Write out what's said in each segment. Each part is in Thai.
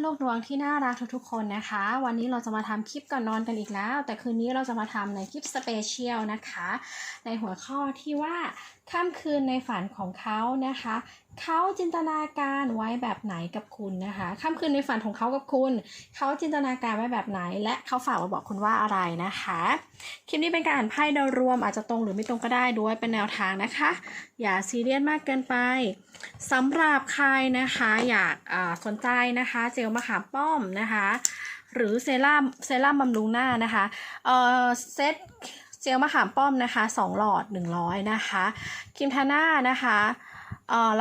โลกดวงที่น่ารักทุกๆคนนะคะ วันนี้เราจะมาทำคลิปก่อนนอนกันอีกแล้ว แต่คืนนี้เราจะมาทำในคลิปสเปเชียลนะคะ ในหัวข้อที่ว่าค่ำคืนในฝันของเขานะคะเขาจินตนาการไว้แบบไหนกับคุณนะคะค่ำคืนในฝันของเขากับคุณ เขาจินตนาการไว้แบบไหน และเขาฝากมาบอกคุณว่าอะไรนะคะ คลิปนี้เป็นการอ่านไพ่โดยรวมอาจจะตรงหรือไม่ตรงก็ได้ด้วยเป็นแนวทางนะคะ อย่าซีเรียสมากเกินไปสำหรับใครนะคะอยากสนใจนะคะ เจลมะขามป้อมนะคะ หรือเซรั่มเซรั่มบำรุงหน้านะคะเอ่อเซตเจลมะขามป้อมนะคะ 2 หลอด 100 นะคะครีมทาหน้านะคะ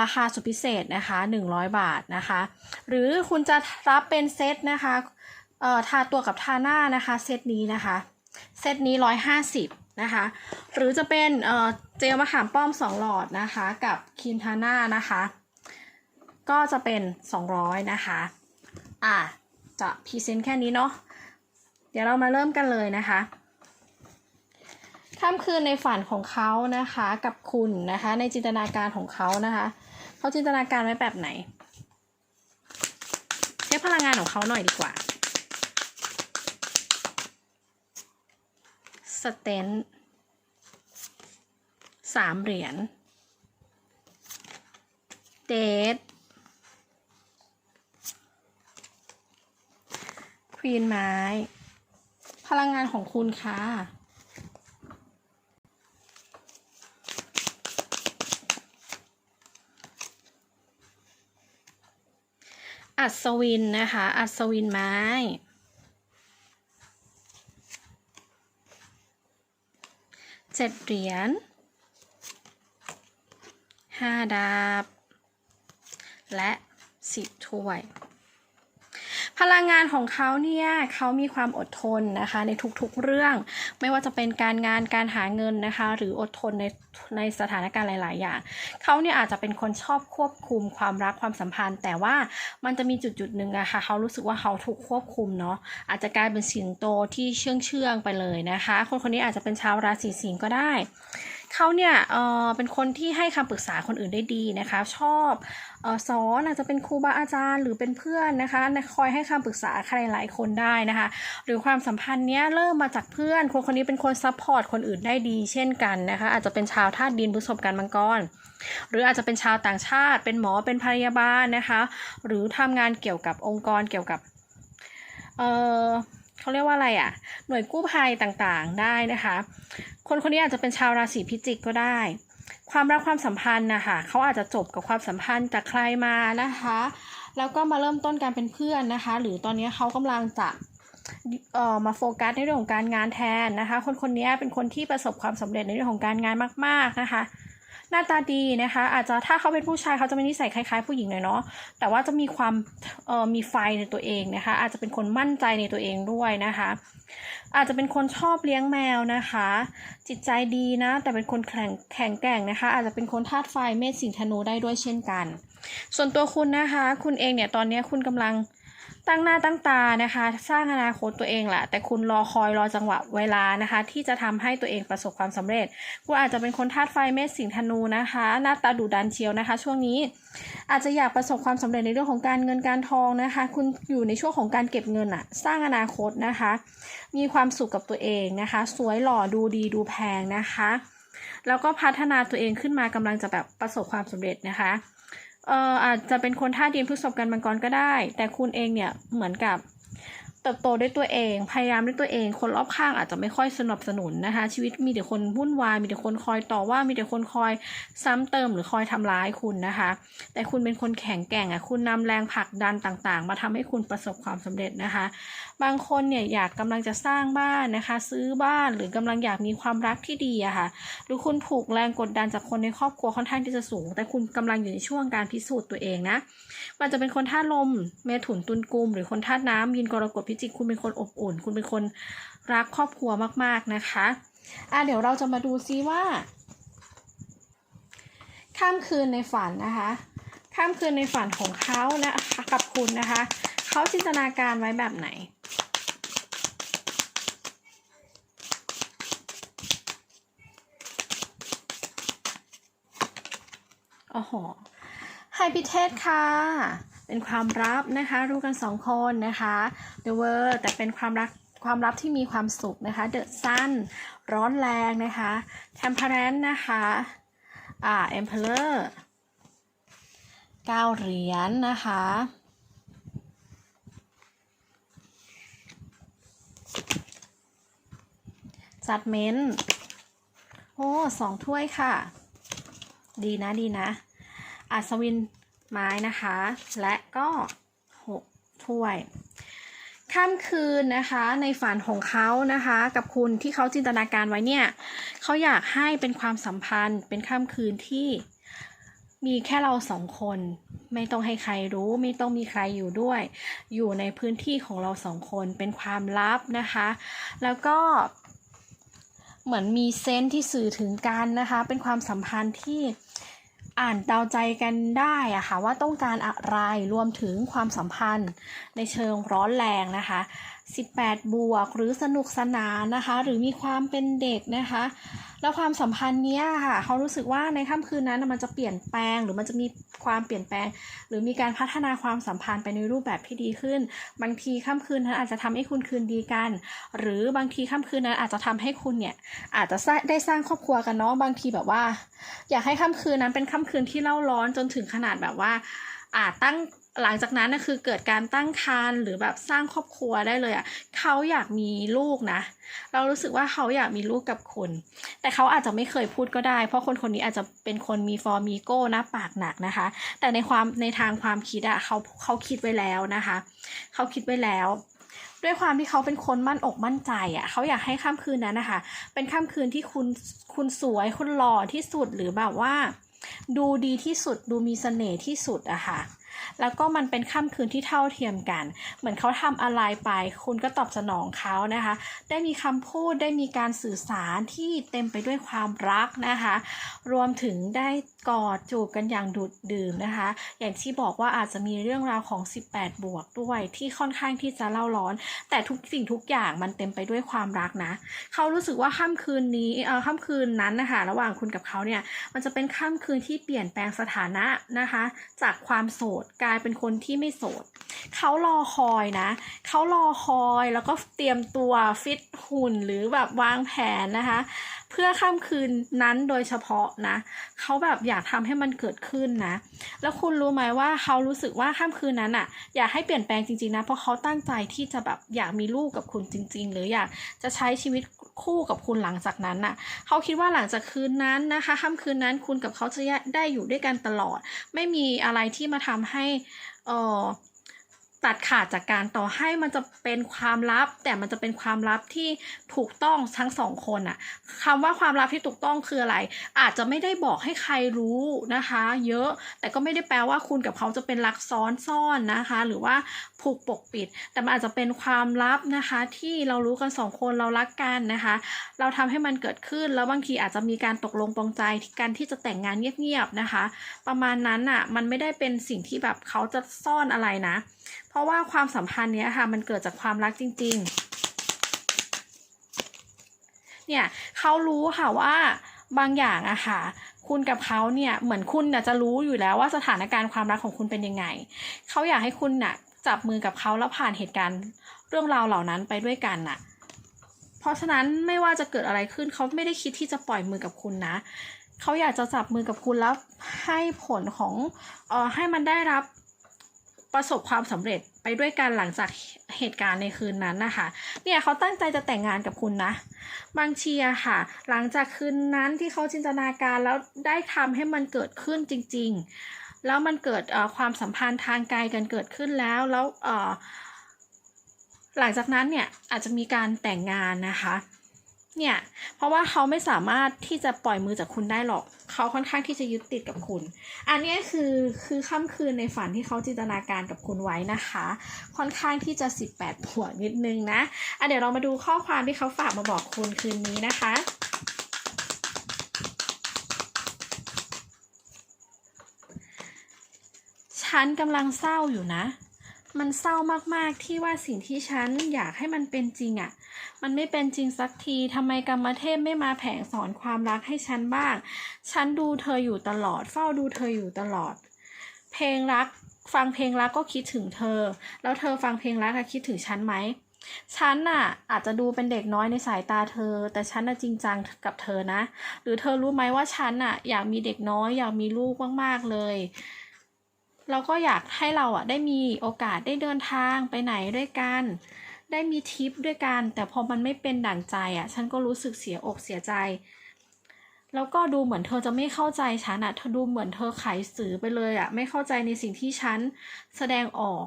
ราคาสุดพิเศษนะคะ 100 บาทนะคะ หรือคุณจะรับเป็นเซตนะคะเออทาตัวกับทาหน้านะคะเซตนี้นะคะ เซตนี้ 150นะคะ หรือจะเป็นเออเจลมะขามป้อม 2 หลอดนะคะ กับครีมทาหน้านะคะ ก็จะเป็น 200 นะคะ อะจะพรีเซนต์แค่นี้เนาะ เดี๋ยวเรามาเริ่มกันเลยนะคะ ค่ำคืนในฝันของเขานะคะ กับคุณนะคะ ในจินตนาการของเขานะคะเขาจินตนาการไว้แบบไหนเช็คพลังงานของเขาหน่อยดีกว่าสเตนสามเหรียญเดทควีนไม้ พลังงานของคุณค่ะ อัศวินนะคะ อัศวินไม้ เจ็ดเหรียญห้าดาบ และสิบถ้วย พลังงานของเขาเนี่ยเขามีความอดทนนะคะในทุกๆเรื่อง ไม่ว่าจะเป็นการงานการหาเงินนะคะ หรืออดทนในในสถานการณ์หลาย ๆ อย่างเขาเนี่ยอาจจะเป็นคนชอบควบคุมความรักความสัมพันธ์ แต่ว่ามันจะมีจุดจุดๆหนึ่งอะค่ะเขารู้สึกว่าเขาถูกควบคุมเนาะอาจจะกลายเป็นสิงโตที่เชื่องเชื่องไปเลยนะคะ คนคนนี้อาจจะเป็นชาวราศีสิงห์ก็ได้ เขาเนี่ยเออเป็นคนที่ให้คำปรึกษาคนอื่นได้ดีนะคะ ชอบเออสอนอาจจะเป็นครูบาอาจารย์หรือเป็นเพื่อนนะคะคอยให้คำปรึกษาใครหลายคนได้นะคะ หรือความสัมพันธ์เนี้ยเริ่มมาจากเพื่อน คนคนนี้เป็นคนซัพพอร์ตคนอื่นได้ดี เช่นกันนะคะ อาจจะเป็นชาวธาตุดินพฤษภกันมังกรหรืออาจจะเป็นชาวต่างชาติ เป็นหมอเป็นพยาบาลนะคะ หรือทำงานเกี่ยวกับองค์กรเกี่ยวกับเอ่อ เขาเรียกว่าอะไรอะ่ะ หน่วยกู้ภัยต่างๆได้นะคะ คนคนนี้อาจจะเป็นชาวราศีพิจิกก็ได้ ความรักความสัมพันธ์นะคะเขาอาจจะจบกับความสัมพันธ์จากใครมานะคะ แล้วก็มาเริ่มต้นการเป็นเพื่อนนะคะ หรือตอนนี้เขากำลังจะเอ่อมาโฟกัสในเรื่องของการงานแทนนะคะ คนคนนี้เป็นคนที่ประสบความสำเร็จในเรื่องของการงานมาก ๆนะคะ หน้าตาดีนะคะ อาจจะถ้าเขาเป็นผู้ชายเขาจะมีนิสัยคล้ายๆผู้หญิงหน่อยเนาะแต่ว่าจะมีความเอ่อมีไฟในตัวเองนะคะ อาจจะเป็นคนมั่นใจในตัวเองด้วยนะคะ อาจจะเป็นคนชอบเลี้ยงแมวนะคะ จิตใจดีนะ แต่เป็นคนแข็งแข็งแกร่งนะคะ อาจจะเป็นคนธาตุไฟเมษสิงห์ธนูได้ด้วยเช่นกัน ส่วนตัวคุณนะคะ คุณเองเนี่ยตอนนี้คุณกำลัง ตั้งหน้าตั้งตานะคะ สร้างอนาคตตัวเองแหละแต่คุณรอคอยรอจังหวะเวลานะคะ ที่จะทำให้ตัวเองประสบความสำเร็จคุณอาจจะเป็นคนธาตุไฟเมษสิงห์ธนูนะคะ หน้าตาดุดันเชียวนะคะ ช่วงนี้อาจจะอยากประสบความสำเร็จในเรื่องของการเงินการทองนะคะ คุณอยู่ในช่วงของการเก็บเงินอะสร้างอนาคตนะคะ มีความสุขกับตัวเองนะคะ สวยหล่อดูดีดูแพงนะคะ แล้วก็พัฒนาตัวเองขึ้นมากำลังจะแบบประสบความสำเร็จนะคะ เอ่ออาจจะเป็นคนท่าตุดินพฤษภกันมังกรก็ได้ แต่คุณเองเนี่ยเหมือนกับ เติบโตด้วยตัวเอง พยายามด้วยตัวเอง คนรอบข้างอาจจะไม่ค่อยสนับสนุนนะคะ ชีวิตมีแต่คนวุ่นวาย มีแต่คนคอยต่อว่า มีแต่คนคอยซ้ำเติมหรือคอยทำร้ายคุณนะคะ แต่คุณเป็นคนแข็งแกร่งอะ คุณนำแรงผลักดันต่างๆ มาทำให้คุณประสบความสำเร็จนะคะ บางคนเนี่ยอยากกำลังจะสร้างบ้านนะคะ ซื้อบ้านหรือกำลังอยากมีความรักที่ดีอะค่ะ หรือคุณถูกแรงกดดันจากคนในครอบครัวค่อนข้างที่จะสูง แต่คุณกำลังอยู่ในช่วงการพิสูจน์ตัวเองนะ มันจะเป็นคนธาตุลม เมถุนตุลกุม หรือคนธาตุน้ำยินกรกฎพิจิกคุณเป็นคนอบอุ่น คุณเป็นคนรักครอบครัวมากๆนะคะอะเดี๋ยวเราจะมาดูซิว่าข้ามคืนในฝันนะคะข้ามคืนในฝันของเขานะคะกับคุณนะคะเขาจินตนาการไว้แบบไหนโอ้โหไฮพิเทสค่ะ เป็นความลับนะคะ รู้กันสองคนนะคะ The World แต่เป็นความรักความลับที่มีความสุขนะคะ The Sun ร้อนแรงนะคะ Temperance นะคะอ่า Emperor เก้าเหรียญนะคะจัดเมนโอ้สองถ้วยค่ะ ดีนะดีนะ อัศวินไม้นะคะ และก็หกถ้วย ค่ำคืนนะคะในฝันของเขานะคะ กับคุณที่เขาจินตนาการไว้เนี่ยเขาอยากให้เป็นความสัมพันธ์ เป็นค่ำคืนที่มีแค่เราสองคน ไม่ต้องให้ใครรู้ไม่ต้องมีใครอยู่ด้วย อยู่ในพื้นที่ของเราสองคนเป็นความลับนะคะ แล้วก็เหมือนมีเซนส์ที่สื่อถึงกันนะคะ เป็นความสัมพันธ์ที่ อ่านเดาใจกันได้อะค่ะว่าต้องการอะไรรวมถึงความสัมพันธ์ในเชิงร้อนแรงนะคะ 18 บวก หรือสนุกสนานนะคะ หรือมีความเป็นเด็กนะคะ แล้วความสัมพันธ์เนี้ยค่ะเขารู้สึกว่าในค่ำคืนนั้นมันจะเปลี่ยนแปลง หรือมันจะมีความเปลี่ยนแปลง หรือมีการพัฒนาความสัมพันธ์ไปในรูปแบบที่ดีขึ้น บางทีค่ำคืนนั้นอาจจะทำให้คุณคืนดีกัน หรือบางทีค่ำคืนนั้นอาจจะทำให้คุณเนี่ยอาจจะได้สร้างครอบครัวกันเนาะบางทีแบบว่า อยากให้ค่ำคืนนั้นเป็นค่ำคืนที่เล่าร้อนจนถึงขนาดแบบว่าอาจตั้ง หลังจากนั้นนะคือเกิดการตั้งครรภ์หรือแบบสร้างครอบครัวได้เลยอะ่ะเขาอยากมีลูกนะ เรารู้สึกว่าเขาอยากมีลูกกับคุณ แต่เขาอาจจะไม่เคยพูดก็ได้ เพราะคนคนนี้อาจจะเป็นคนมีฟอร์มีโก้นะปากหนักนะคะ แต่ในความในทางความคิดอะเขาเขาคิดไว้แล้วนะคะเขาคิดไว้แล้วด้วยความที่เขาเป็นคนมั่นอกมั่นใจอะ่ะเขาอยากให้ค่ำคืนนั้นนะคะ เป็นค่ำคืนที่คุณคุณสวยคุณหล่อที่สุดหรือแบบว่า ดูดีที่สุดดูมีเสน่ห์ที่สุดอะค่ะ แล้วก็มันเป็นค่ำคืนที่เท่าเทียมกัน เหมือนเขาทำอะไรไป คุณก็ตอบสนองเขานะคะ ได้มีคำพูดได้มีการสื่อสารที่เต็มไปด้วยความรักนะคะ รวมถึงได้กอดจูบกันอย่างดุดดื่มนะคะ อย่างที่บอกว่าอาจจะมีเรื่องราวของ 18 บวกด้วยที่ค่อนข้างที่จะเล่าร้อน แต่ทุกสิ่งทุกอย่างมันเต็มไปด้วยความรักนะ เขารู้สึกว่าค่ำคืนนี้เออค่ำคืนนั้นนะคะระหว่างคุณกับเขาเนี่ยมันจะเป็นค่ำคืนที่เปลี่ยนแปลงสถานะนะคะ จากความโสดกลายเป็นคนที่ไม่โสด เขารอคอยนะเขารอคอยแล้วก็เตรียมตัวฟิตหุ่นหรือแบบวางแผนนะคะ เพื่อค่ำคืนนั้นโดยเฉพาะนะเขาแบบอยากทำให้มันเกิดขึ้นนะ แล้วคุณรู้ไหมว่าเขารู้สึกว่าค่ำคืนนั้นอะอยากให้เปลี่ยนแปลงจริงๆนะเพราะเขาตั้งใจที่จะแบบอยากมีลูกกับคุณจริง ๆ หรืออยากจะใช้ชีวิตคู่กับคุณหลังจากนั้นน่ะ เขาคิดว่าหลังจากคืนนั้นนะคะค่ำคืนนั้นคุณกับเขาจะได้อยู่ด้วยกันตลอด ไม่มีอะไรที่มาทำให้เออ ตัดขาดจากการต่อให้มันจะเป็นความลับ แต่มันจะเป็นความลับที่ถูกต้องทั้งสองคนอะคำว่าความลับที่ถูกต้องคืออะไร อาจจะไม่ได้บอกให้ใครรู้นะคะ เยอะแต่ก็ไม่ได้แปลว่าคุณกับเขาจะเป็นรักซ้อนซ่อนนะคะ หรือว่าผูกปกปิด แต่มันอาจจะเป็นความลับนะคะ ที่เรารู้กันสองคนเรารักกันนะคะ เราทำให้มันเกิดขึ้นแล้วบางทีอาจจะมีการตกลงปรงใจกันที่จะแต่งงานเงียบๆนะคะ ประมาณนั้นอะมันไม่ได้เป็นสิ่งที่แบบเขาจะซ่อนอะไรนะ เพราะว่าความสัมพันธ์เนี้ยค่ะ มันเกิดจากความรักจริง ๆ เนี่ยเขารู้ค่ะว่าบางอย่างอะค่ะ คุณกับเขาเนี่ยเหมือนคุณน่ะจะรู้อยู่แล้วว่าสถานการณ์ความรักของคุณเป็นยังไงเขาอยากให้คุณน่ะจับมือกับเขาแล้วผ่านเหตุการณ์เรื่องราวเหล่านั้นไปด้วยกันน่ะ เพราะฉะนั้นไม่ว่าจะเกิดอะไรขึ้นเขาไม่ได้คิดที่จะปล่อยมือกับคุณนะเขาอยากจะจับมือกับคุณแล้วให้ผลของเอ่อให้มันได้รับ ประสบความสำเร็จไปด้วยกันหลังจากเหตุการณ์ในคืนนั้นนะคะ เนี่ยเขาตั้งใจจะแต่งงานกับคุณนะ บางทีอะค่ะ หลังจากคืนนั้นที่เขาจินตนาการแล้วได้ทำให้มันเกิดขึ้นจริง ๆ แล้วมันเกิดความสัมพันธ์ทางไกลกันเกิดขึ้นแล้ว แล้วหลังจากนั้นเนี่ยอาจจะมีการแต่งงานนะคะ เนี่ย เพราะว่าเขาไม่สามารถที่จะปล่อยมือจากคุณได้หรอก เขาค่อนข้างที่จะยึดติดกับคุณ อันนี้คือคือค่ำคืนในฝันที่เขาจินตนาการกับคุณไว้นะคะ ค่อนข้างที่จะ 18ผัวนิดนึงนะอะเดี๋ยวเรามาดูข้อความที่เขาฝากมาบอกคุณคืนนี้นะคะฉันกำลังเศร้าอยู่นะ มันเศร้ามากๆที่ว่าสิ่งที่ฉันอยากให้มันเป็นจริงอะ่ะ มันไม่เป็นจริงสักทีทำไมกรรมเทพไม่มาแผงสอนความรักให้ฉันบ้าง ฉันดูเธออยู่ตลอด เฝ้าดูเธออยู่ตลอด เพลงรัก ฟังเพลงรักก็คิดถึงเธอ แล้วเธอฟังเพลงรักอะคิดถึงฉันไหมฉันน่ะอาจจะดูเป็นเด็กน้อยในสายตาเธอ แต่ฉันน่ะจริงจังกับเธอนะ หรือเธอรู้ไหมว่าฉันน่ะอยากมีเด็กน้อยอยากมีลูกมากๆเลย แล้วก็อยากให้เราอะได้มีโอกาสได้เดินทางไปไหนด้วยกัน ได้มีทริปด้วยกัน แต่พอมันไม่เป็นดั่งใจอะ ฉันก็รู้สึกเสียอกเสียใจ แล้วก็ดูเหมือนเธอจะไม่เข้าใจฉันอะเธอดูเหมือนเธอไขสื่อไปเลยอะ ไม่เข้าใจในสิ่งที่ฉันแสดงออก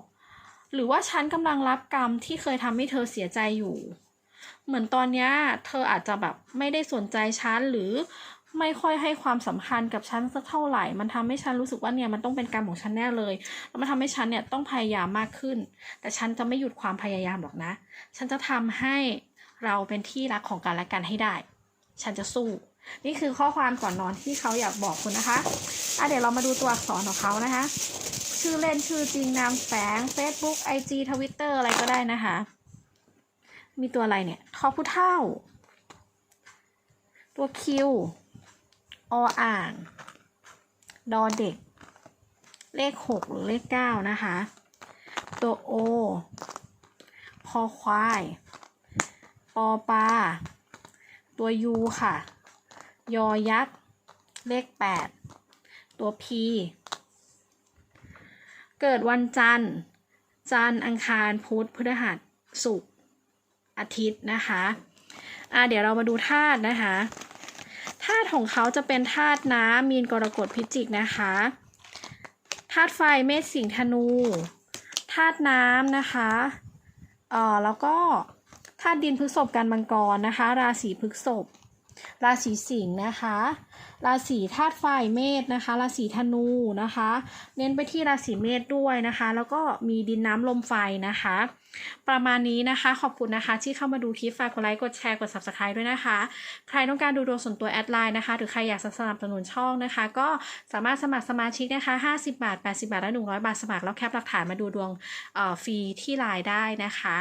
หรือว่าฉันกำลังรับกรรมที่เคยทำให้เธอเสียใจอยู่ เหมือนตอนเนี้ยเธออาจจะแบบไม่ได้สนใจฉันหรือ ไม่ค่อยให้ความสำคัญกับฉันสักเท่าไหร่ มันทำให้ฉันรู้สึกว่าเนี่ยมันต้องเป็นกรรมของฉันแน่เลย แล้วมันทำให้ฉันเนี่ยต้องพยายามมากขึ้น แต่ฉันจะไม่หยุดความพยายามหรอกนะ ฉันจะทำให้เราเป็นที่รักของกันและกันให้ได้ ฉันจะสู้ นี่คือข้อความก่อนนอนที่เขาอยากบอกคุณนะคะอะเดี๋ยวเรามาดูตัวอักษรของเขานะคะ ชื่อเล่นชื่อจริงนามแฝง Facebook IG Twitter อะไรก็ได้นะคะ มีตัวอะไรเนี่ยทอผู้เท่า ตัวคิว ออ่าง ดอเด็ก เลขหกหรือเลขเก้านะคะ ตัวโอ คอควาย ปอปลา ตัวยูค่ะ ยอยักษ์ เลขแปด ตัวพีเกิดวันจันทร์ จันทร์อังคารพุธพฤหัสศุกร์อาทิตย์นะคะ อ่าเดี๋ยวเรามาดูธาตุนะคะ ธาตุของเขาจะเป็นธาตุน้ำมีนกรกฎพิจิกนะคะธาตุไฟเมษสิงห์ธนูธาตุน้ำนะคะเอ่อแล้วก็ธาตุดินพฤษภกันมังกรนะคะ ราศีพฤษภราศีสิงห์นะคะ ราศีธาตุไฟเมษนะคะ ราศีธนูนะคะ เน้นไปที่ราศีเมษด้วยนะคะ แล้วก็มีดินน้ำลมไฟนะคะ ประมาณนี้นะคะ ขอบคุณนะคะที่เข้ามาดูคลิปฝากกดไลค์กดแชร์กด subscribe ด้วยนะคะ ใครต้องการดูดวงส่วนตัวแอดไลน์นะคะหรือใครอยากสนับสนุนช่องนะคะ ก็สามารถสมัครสมาชิกนะคะ 50 บาท 80 บาท และ 100 บาทสมัครแล้วแคปหลักฐานมาดูดวงเอ่อฟรีที่ไลน์ได้นะคะ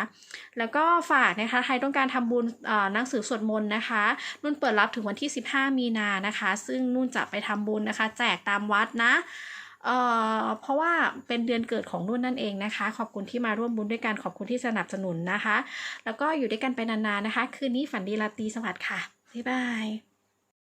แล้วก็ฝากนะคะใครต้องการทำบุญเอ่อหนังสือสวดมนต์นะคะนุ่นเปิดรับถึงวันที่ 15 มีนานะคะซึ่งนุ่นจะไปทำบุญนะคะ แจกตามวัดนะเอ่อเพราะว่าเป็นเดือนเกิดของนุ่นนั่นเองนะคะ ขอบคุณที่มาร่วมบุญด้วยกันขอบคุณที่สนับสนุนนะคะ แล้วก็อยู่ด้วยกันไปนานๆนะคะ คืนนี้ฝันดีราตรีสวัสดิ์ค่ะบ๊ายบาย